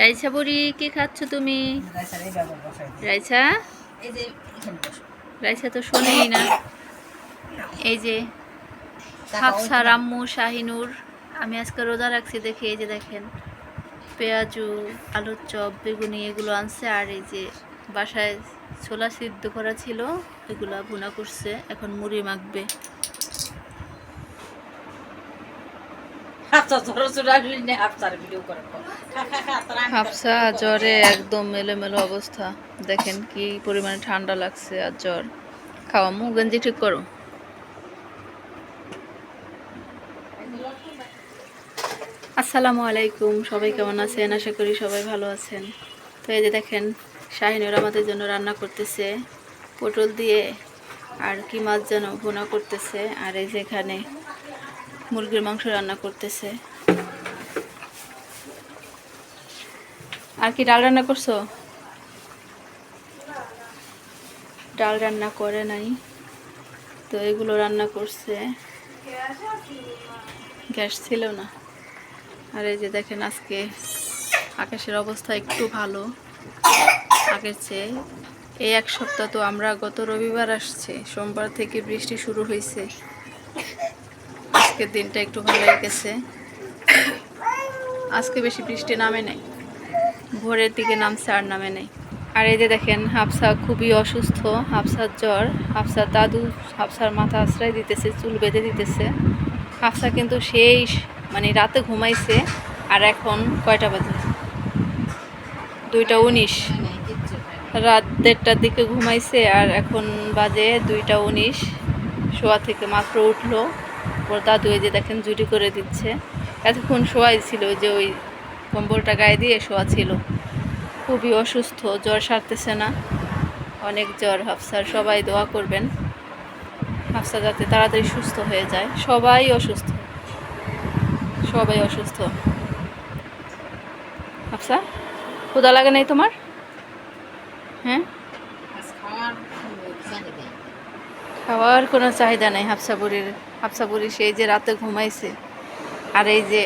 রাইসা বুড়ি, কি খাচ্ছ তুমি। রাইসা রাইসা তো শোনেই না। এই যে হাফসা রাম্মু শাহিনুর, আমি আজকে রোজা রাখছি দেখে, এই যে দেখেন, পেঁয়াজু, আলুর চপ, বেগুনি, এগুলো আনছে, আর এই যে বাসায় ছোলা সিদ্ধ করা ছিল, এগুলো ভুনা করছে, এখন মুড়ি মাখবে হাফসা ছোট ছোট আসলে নে হাফসার ভিডিও করে খা খা খা তোরা আমি হাফসা জ্বরে একদম অবস্থা। দেখেন কি পরিমাণে ঠান্ডা লাগছে আর জ্বর। খাওয়া গঞ্জি ঠিক করো। আসসালামু আলাইকুম সবাই কেমন আছেন? আশা করি সবাই ভালো আছেন। তো এই যে দেখেন শাহিনুর আমাদের জন্য রান্না করতেছে পটল দিয়ে আর কি মাছ যেন ভুনা করতেছে। আর এই যে এখানে মুরগির মাংস রান্না করতেছে। আর কি ডাল রান্না করছ? ডাল রান্না করে নাই। তো এগুলো রান্না করছে। গ্যাস ছিল না। আর এই যে দেখেন আজকে আকাশের অবস্থা একটু ভালো। আগের চেয়ে এই এক সপ্তাহ তো আমরা গত রবিবার আসছে। সোমবার থেকে বৃষ্টি শুরু হয়েছে আজকের দিনটা একটু ভালো গেছে। আজকে বেশি বৃষ্টি নামে নাই। ভোরের দিকে নামছে আর নামে নেই। আর এই যে দেখেন, হাফসা খুবই অসুস্থ, হাফসার জ্বর, হাফসার দাদু, হাফসার মাথা আশ্রয় দিতেছে, চুল বেঁধে দিতেছে। হাফসা কিন্তু সেই মানে রাতে ঘুমাইছে আর এখন কয়টা বাজে? দুইটা উনিশ। রাত দেড়টার দিকে ঘুমাইছে আর এখন বাজে দুইটা উনিশ। শোয়া থেকে মাত্র উঠল। ওর দাদু যে দেখেন জুটি করে দিচ্ছে। এতক্ষণ শোয়াই ছিল যে ওই কম্বলটা গায়ে দিয়ে শোয়া ছিল। খুবই অসুস্থ জ্বর সারতেছে না। অনেক জ্বর হাফসার সবাই দোয়া করবেন। হাফসা যাতে তাড়াতাড়ি সুস্থ হয়ে যায়। সবাই অসুস্থ। সবাই অসুস্থ। হাফসা ক্ষুদা লাগে নাই তোমার? হ্যাঁ? খাওয়ার কোনো চাহিদা নেই হাফসা বুড়ির। হাফসা বুড়ি সেই যে রাতে ঘুমাইছে। আর এই যে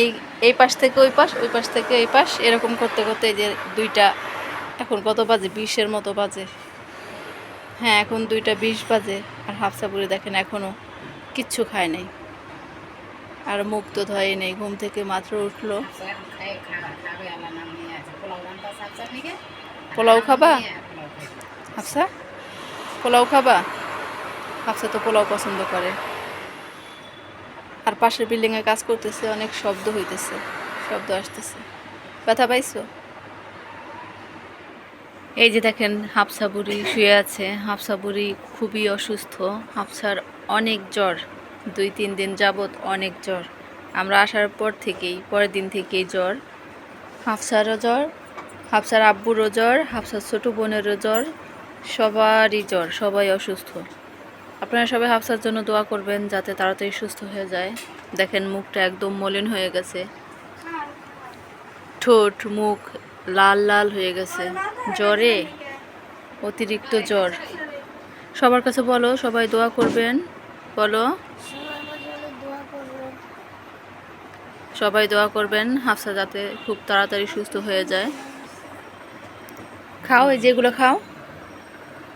এই এই পাশ থেকে ওই পাশ ওই পাশ থেকে এই পাশ, এরকম করতে করতে এই যে দুইটা, এখন কত বাজে? বিশের মতো বাজে। হ্যাঁ এখন দুইটা বিশ বাজে। আর হাফসা বুড়ি দেখেন এখনও কিচ্ছু খায় নাই। আর মুখ তো ধয়ে নেই, ঘুম থেকে মাত্র উঠল। পোলাও খাবা? হাফসা, পোলাও খাবা? হাফসা তো পোলাও পছন্দ করে। আর পাশের বিল্ডিংয়ে কাজ করতেছে, অনেক শব্দ হইতেছে, শব্দ আসতেছে। ব্যথা পাইছো? এই যে দেখেন, হাফসা বুড়ি শুয়ে আছে। হাফসা বুড়ি খুবই অসুস্থ। হাফসার অনেক জ্বর, দুই, তিন দিন যাবৎ অনেক জ্বর। আমরা আসার পর থেকেই, পরের দিন থেকেই জ্বর। হাফসারও জ্বর, হাফসার আব্বুরও জ্বর, হাফসার ছোটো বোনেরও জ্বর। সবারই জ্বর, সবাই অসুস্থ। আপনারা সবাই হাফসার জন্য দোয়া করবেন যাতে তাড়াতাড়ি সুস্থ হয়ে যায়। দেখেন, মুখটা একদম মলিন হয়ে গেছে। ঠোঁট, মুখ লাল লাল হয়ে গেছে। জ্বরে? অতিরিক্ত জ্বর। সবার কাছে বলো, সবাই দোয়া করবেন। বলো। সবাই দোয়া করবেন, হাফসা যাতে খুব তাড়াতাড়ি সুস্থ হয়ে যায়। খাও, এই যেগুলো খাও,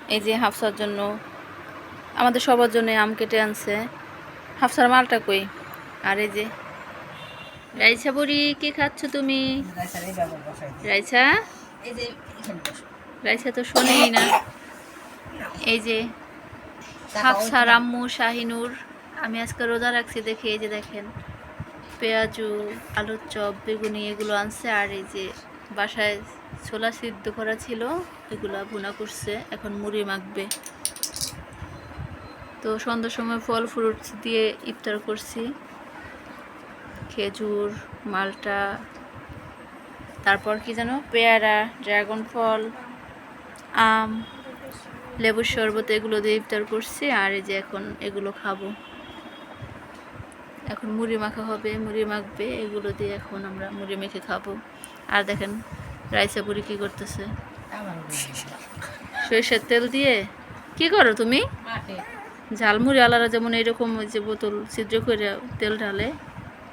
এই যে হাফসার জন্য আমাদের সবার জন্য আম কেটে আনছে। হাফসার মালটা কই? আর এই যে রাইসা বড়ি, কি খাচ্ছ তুমি। রাইসা রাইসা তো শোনেই না। এই যে হাফসা রাম্মু শাহিনুর, আমি আজকে রোজা রাখছি দেখে, এই যে দেখেন, পেঁয়াজু, আলুর চপ, বেগুনি, এগুলো আনছে, আর এই যে বাসায় ছোলা সিদ্ধ করা ছিল, এগুলো ভুনা করছে, এখন মুড়ি মাখবে। তো সন্ধ্যার সময় ফল ফ্রুটস দিয়ে ইফতার করছি। খেজুর মালটা তারপর কি যেন? পেয়ারা ড্রাগন ফল আম লেবুর শরবত এগুলো দিয়ে ইফতার করছি আর এই যে এখন এগুলো খাব। এখন মুড়ি মাখা হবে মুড়ি মাখবে এগুলো দিয়ে এখন আমরা মুড়ি মেখে খাব। আর দেখেন রাইসা বুড়ি কী করতেছে? সরিষার তেল দিয়ে? কি করো তুমি? ঝালমুড়ি আলারা যেমন এরকম ওই যে বোতল ছিদ্র করে তেল ঢালে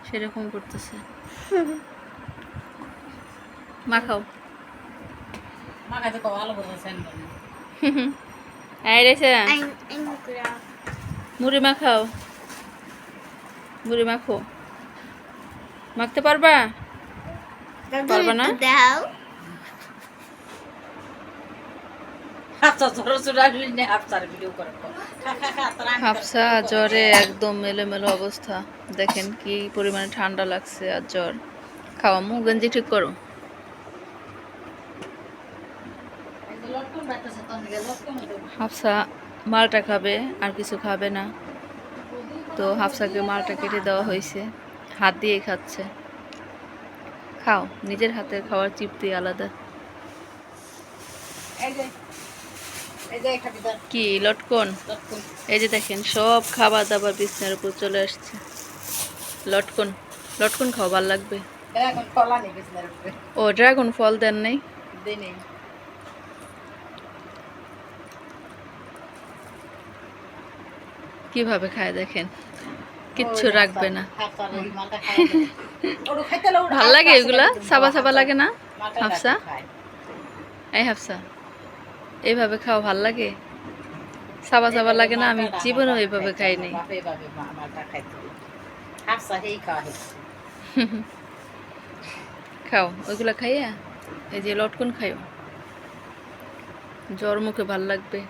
সেরকম করতেছে। মাখাও. মুড়ি মাখাও। মুড়ি মাখো। মাখতে পারবা? পারবা না দাও হাফসা ছোট ছোট আসলে নে হাফসার ভিডিও করে খা খা খা তোরা আমি হাফসা, জ্বরে একদম মেলোমেলো অবস্থা। দেখেন কি পরিমাণে ঠান্ডা লাগছে আর জ্বর। খাওয়া মুখ গঞ্জি ঠিক করো। হাফসা, মালটা খাবে, আর কিছু খাবে না। তো হাফসাকে মালটা কেটে দেওয়া হয়েছে। হাত দিয়ে খাচ্ছে। খাও, নিজের হাতের খাওয়ার তৃপ্তি আলাদা এই যে এই যে খাবি ধর কি লটকন? এই যে দেখেন সব খাবার দাবার বিছনার উপর চলে আসছে। লটকন লটকন খাওয়া ভালো লাগবে। ও ড্রাগন ফল দেন নাই? কীভাবে খায় দেখেন? কিচ্ছু রাখবে না। ভালো লাগে এগুলা? সাবা সাবা লাগে না? হাফসা? এই হাফসা। এইভাবে খাওয়া ভালো লাগে? সাবা সাবা লাগে না? আমি জীবনও এইভাবে খাই নাই। খাও, ওইগুলা খাইয়া? এই যে লটকন খাইও। জ্বর মুখে ভালো লাগবে।